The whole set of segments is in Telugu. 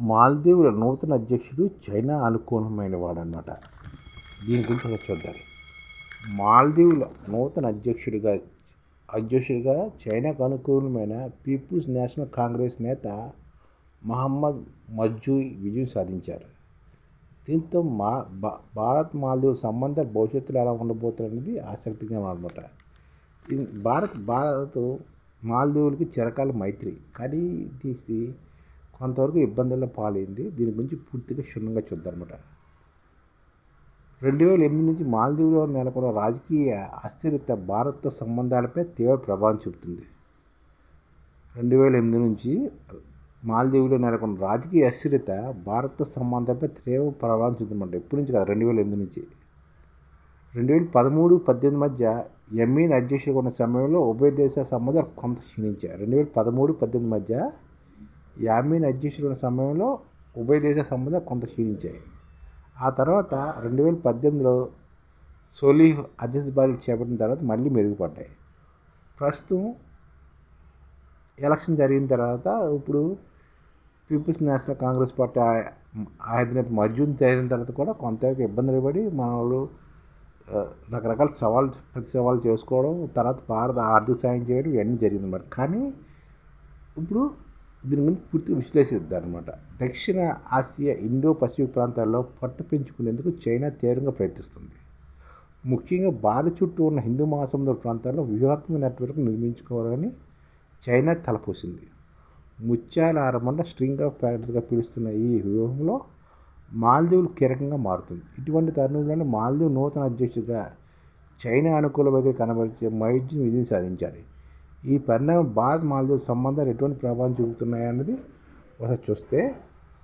మాల్దీవుల నూతన అధ్యక్షుడు చైనా అనుకూలమైన వాడనమాట దీని గురించి ఒక చూద్దాం. మాల్దీవుల నూతన అధ్యక్షుడిగా అధ్యక్షుడిగా చైనాకు అనుకూలమైన పీపుల్స్ నేషనల్ కాంగ్రెస్ నేత మహమ్మద్ మజ్జూయ్ విజయం సాధించారు. దీంతో మా భారత్ మాల్దీవుల సంబంధ భవిష్యత్తులో ఎలా ఉండబోతున్నది ఆసక్తిగా అనమాట భారత్ భారత్ మాల్దీవులకి చిరకాల మైత్రి. కానీ తీసి కొంతవరకు ఇబ్బందుల్లో పాలైంది. దీని గురించి పూర్తిగా క్షుణ్ణంగా చూద్దాం రెండు వేల ఎనిమిది నుంచి మాల్దీవులో నెలకొన్న రాజకీయ అస్థిరత భారత్తో సంబంధాలపై తీవ్ర ప్రభావం చూపుతుంది. రెండు వేల ఎనిమిది నుంచి మాల్దీవులో నెలకొన్న రాజకీయ అస్థిరత భారత్తో సంబంధాలపై తీవ్ర ప్రభావం చూపుతుందన్నమాట. ఎప్పటి నుంచి కాదు రెండు వేల ఎనిమిది నుంచి. రెండు వేల పదమూడు పద్దెనిమిది మధ్య ఎంఈన్ అధ్యక్షుడు ఉన్న సమయంలో ఉభయ దేశాల సంబంధాలు కొంత క్షీణించాయి. రెండు వేల పదమూడు పద్దెనిమిది మధ్య యామిన్ అధ్యక్షుడు ఉన్న సమయంలో ఉభయ దేశాల సంబంధాలు కొంత క్షీణించాయి. ఆ తర్వాత రెండు వేల పద్దెనిమిదిలో సోలీహ్ అధ్యక్ష బాధ్యత చేపట్టిన తర్వాత మళ్ళీ మెరుగుపడ్డాయి. ప్రస్తుతం ఎలక్షన్ జరిగిన తర్వాత ఇప్పుడు పీపుల్స్ నేషనల్ కాంగ్రెస్ పార్టీ ఆ- మర్జున్ అధినేత మజ్జూన్ చేరిన తర్వాత కూడా కొంత ఇబ్బందులు పడి మన వాళ్ళు రకరకాల సవాళ్ళు ప్రతి సవాళ్ళు చేసుకోవడం తర్వాత భారత ఆర్థిక సాయం చేయడం ఇవన్నీ జరిగింది మరి కానీ ఇప్పుడు దీని గురించి పూర్తిగా విశ్లేషిద్దాం దక్షిణ ఆసియా ఇండో పసిఫిక్ ప్రాంతాల్లో పట్టు పెంచుకునేందుకు చైనా తీవ్రంగా ప్రయత్నిస్తుంది. ముఖ్యంగా భారత్ చుట్టూ ఉన్న హిందూ మహాసముద్ర ప్రాంతాల్లో వ్యూహాత్మక నెట్వర్క్ నిర్మించుకోవాలని చైనా తలపోసింది. ముత్యాల ఆరమండ స్ట్రింగ్ ఆఫ్ ప్యారెట్స్గా పిలుస్తున్న ఈ వ్యూహంలో మాల్దీవులు కీలకంగా మారుతుంది. ఇటువంటి తరుణంలోనే మాల్దీవ్ నూతన అధ్యక్షుడిగా చైనా అనుకూల వైఖరి కనబరిచే మైజ్ని విజయం సాధించాలి ఈ పరిణామం భారత్ మాల్దీవ్ సంబంధాలు ఎటువంటి ప్రభావం చూపుతున్నాయన్నది ఒకసారి చూస్తే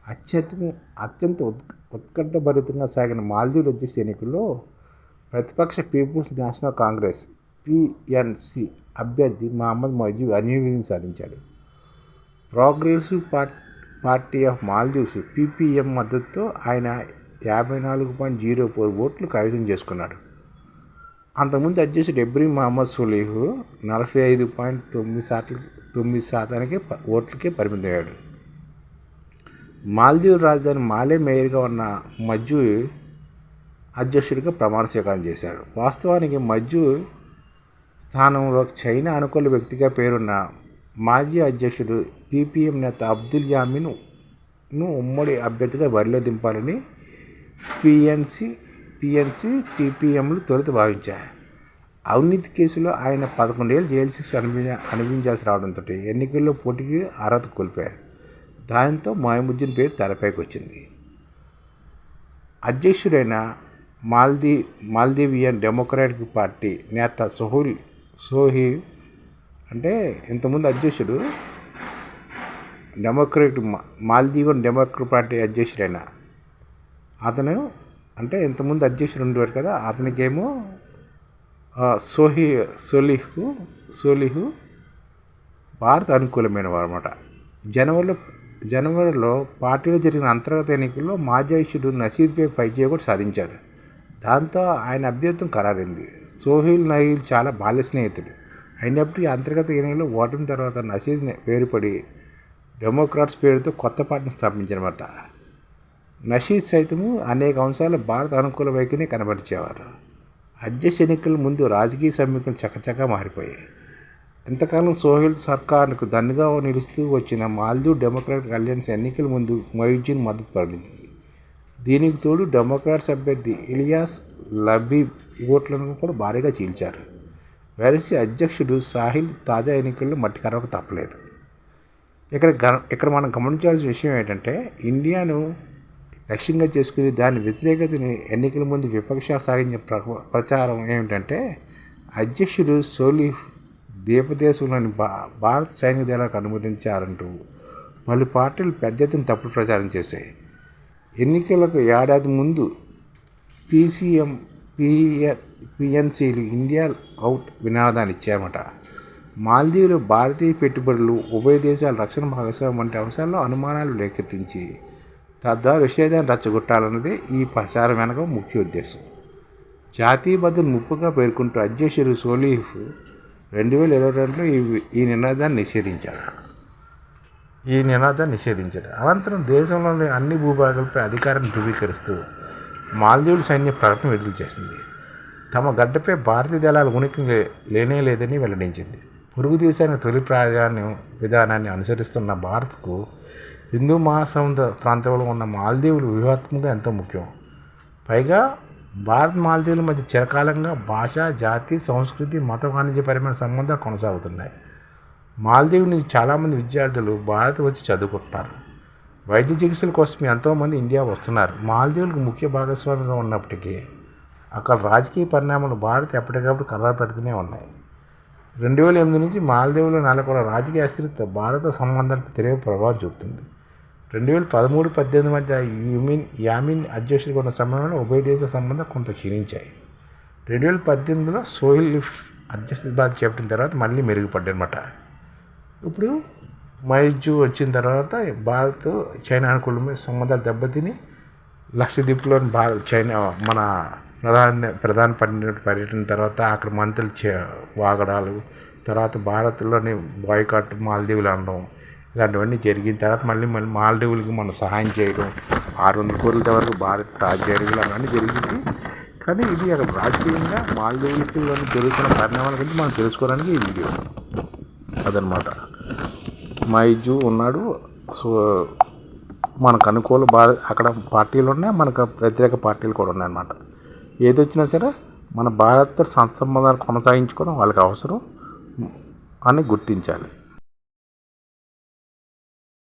అత్యంత అత్యంత ఉత్ ఉత్కంఠభరితంగా సాగిన మాల్దీవుల అధ్యక్ష ఎన్నికల్లో ప్రతిపక్ష పీపుల్స్ నేషనల్ కాంగ్రెస్ పిఎన్సి అభ్యర్థి మహమ్మద్ మజీబ్ అన్యూవిధిని సాధించాడు. Progressive part party of Maldives PPM మద్దతుతో ఆయన యాభై నాలుగు పాయింట్ జీరో ఫోర్ ఓట్లు కైవసం చేసుకున్నాడు. అంతకుముందు అధ్యక్షుడు ఎబ్రీ మహమ్మద్ సులీహ్ నలభై ఐదు పాయింట్ తొమ్మిది శాతం తొమ్మిది శాతానికి ఓట్లకే పరిమితమయ్యాడు మాల్దీవ్ రాజధాని మాలే మేయర్గా ఉన్న మజ్జు అధ్యక్షుడిగా ప్రమాణ స్వీకారం చేశారు. వాస్తవానికి మజ్జు స్థానంలో చైనా అనుకూల వ్యక్తిగా పేరున్న మాజీ అధ్యక్షుడు పీపీఎం నేత అబ్దుల్ యామిన్ను ఉమ్మడి అభ్యర్థిగా బరిలో దింపాలని పిఎన్సి పిఎన్సి టీపీఎంలు తొలుత భావించాయి. అవినీతి కేసులో ఆయన పదకొండేళ్ళు జైలు శిక్ష అనుభవి అనుభవించాల్సి రావడంతో ఎన్నికల్లో పోటీకి అర్హత కోల్పోయారు. దాంతో మాయముద్దీన్ పేరు తెరపైకి వచ్చింది అధ్యక్షుడైన మాల్దీ మాల్దీవియన్ డెమోక్రాటిక్ పార్టీ నేత సోహుల్ సోహిల్ అంటే ఇంతకుముందు అధ్యక్షుడు డెమోక్రట్ మాల్దీవన్ డెమోక్రట్ పార్టీ అధ్యక్షుడైన అతను అంటే ఇంతకుముందు అధ్యక్షుడు ఉండేవారు కదా అతనికేమో సోహి సోలిహు సోలిహు భారత్ అనుకూలమైన అనమాట జనవరిలో జనవరిలో పార్టీలో జరిగిన అంతర్గత ఎన్నికల్లో మాజీ అధ్యక్షుడు నసీద్పై పైచేయ కూడా సాధించారు దాంతో ఆయన అభ్యర్థం ఖరారైంది. సోహిల్ నహీల్ చాలా బాల్య స్నేహితుడు అయినప్పటికీ అంతర్గత ఎన్నికల్లో ఓటమి తర్వాత నసీద్ వేరుపడి డెమోక్రాట్స్ పేరుతో కొత్త పార్టీని స్థాపించారన్నమాట. నషీద్ సైతము అనేక అంశాలు భారత అనుకూల వైఖరిని కనబరిచేవారు. అధ్యక్ష ఎన్నికల ముందు రాజకీయ సమీకరణ చకచకా మారిపోయాయి. ఇంతకాలం సోహెల్ సర్కార్కు దన్నుగా నిలుస్తూ వచ్చిన మాల్దీవ్ డెమోక్రాటిక్ అలయన్స్ ఎన్నికల ముందు మొయిజీన్ మద్దతు పడింది దీనికి తోడు డెమోక్రాట్స్ అభ్యర్థి ఇలియాస్ లబీబ్ ఓట్లను కూడా భారీగా చీల్చారు. వెరసి అధ్యక్షుడు సాహిల్ తాజా ఎన్నికల్లో మట్టి కరవక తప్పలేదు. ఇక్కడ గ ఇక్కడ మనం గమనించాల్సిన విషయం ఏంటంటే ఇండియాను లక్ష్యంగా చేసుకుని దాని వ్యతిరేకతని ఎన్నికల ముందు విపక్షాలు సాగించిన ప్ర ప్రచారం ఏమిటంటే అధ్యక్షుడు సోలీఫ్ దీపదేశంలోని భా భారత సైనిక దళాలకు అనుమతించారంటూ పలు పార్టీలు పెద్ద ఎత్తున తప్పుడు ప్రచారం చేశాయి. ఎన్నికలకు ఏడాది ముందు పీసీఎం పిఎన్ పిఎన్సీలు ఇండియా అవుట్ వినాదాన్ని ఇచ్చారన్నమాట మాల్దీవులు భారతీయ పెట్టుబడులు ఉభయ దేశాల రక్షణ భాగస్వామ్యం వంటి అంశాల్లో అనుమానాలు రేకెత్తించి తద్వారా విషేదాన్ని రచ్చగొట్టాలన్నది ఈ ప్రచారం వెనక ముఖ్య ఉద్దేశం. జాతీయ భద్రత ముప్పుగా పేర్కొంటూ అధ్యక్షుడు సోలీఫ్ రెండు వేల ఇరవై రెండులో ఈ ఈ నినాదాన్ని నిషేధించాడు. ఈ నినాదాన్ని నిషేధించాడు. అనంతరం దేశంలోని అన్ని భూభాగాలపై అధికారాన్ని ధృవీకరిస్తూ మాల్దీవుల సైన్య ప్రకటన విడుదల చేసింది. తమ గడ్డపై భారతీయ దళాల ఉనికి లే- లేనే లేదని వెల్లడించింది. పొరుగు దేశానికి తొలి ప్రాధాన్యం విధానాన్ని అనుసరిస్తున్న భారత్కు హిందూ మహాసముద్ర ప్రాంతంలో ఉన్న మాల్దీవులు వ్యూహాత్మకంగా ఎంతో ముఖ్యం. పైగా భారత్ మాల్దీవుల మధ్య చిరకాలంగా భాష జాతి సంస్కృతి మత వాణిజ్యపరమైన సంబంధాలు కొనసాగుతున్నాయి. మాల్దీవు నుంచి చాలామంది విద్యార్థులు భారత్ వచ్చి చదువుకుంటున్నారు. వైద్య చికిత్సల కోసం ఎంతోమంది ఇండియా వస్తున్నారు. మాల్దీవులకు ముఖ్య భాగస్వామిగా ఉన్నప్పటికీ అక్కడ రాజకీయ పరిణామాలు భారత్ ఎప్పటికప్పుడు కలర్ పెడుతూనే ఉన్నాయి. రెండు వేల ఎనిమిది నుంచి మాల్దీవులు నెలకొన్న రాజకీయ అస్థిరత భారత సంబంధాలకు తెలియ ప్రభావం చూపుతుంది. రెండు వేల పదమూడు పద్దెనిమిది మధ్య యుమిన్ యామిన్ అధ్యక్షుడిగా ఉన్న సమయంలో ఉభయ దేశ సంబంధం కొంత క్షీణించాయి. రెండు వేల పద్దెనిమిదిలో సోహిల్ లిఫ్ అధ్యక్ష బాధ్యత చేపట్టిన తర్వాత మళ్ళీ మెరుగుపడ్డనమాట ఇప్పుడు మైజు వచ్చిన తర్వాత భారత్ చైనా అనుకూలమైన సంబంధాలు దెబ్బతిని లక్షద్వీప్లోని భారత్ చైనా మన ప్రధాన ప్రధాన పర్యటన పర్యటన తర్వాత అక్కడ మంత్రులు చే వాగడాలు తర్వాత భారత్లోని బాయ్కాట్ మాల్దీవులు అనడం ఇలాంటివన్నీ జరిగిన తర్వాత మళ్ళీ మళ్ళీ మాల్దీవులకి మనం సహాయం చేయడం ఆరు వందల కోట్ల వరకు భారత్ సహాయం చేయడం జరిగింది. కానీ ఇది అక్కడ రాజకీయంగా మాల్దీవులకి జరుగుతున్న పరిణామాల గురించి మనం తెలుసుకోవడానికి ఈ వీడియో అదనమాట. మైజు ఉన్నాడు. సో మనకు అనుకూల భార అక్కడ పార్టీలు ఉన్నాయి మనకు వ్యతిరేక పార్టీలు కూడా ఉన్నాయన్నమాట. ఏది వచ్చినా సరే మన భారత్తో సంబంధాలు కొనసాగించుకోవడం వాళ్ళకి అవసరం అని గుర్తించాలి.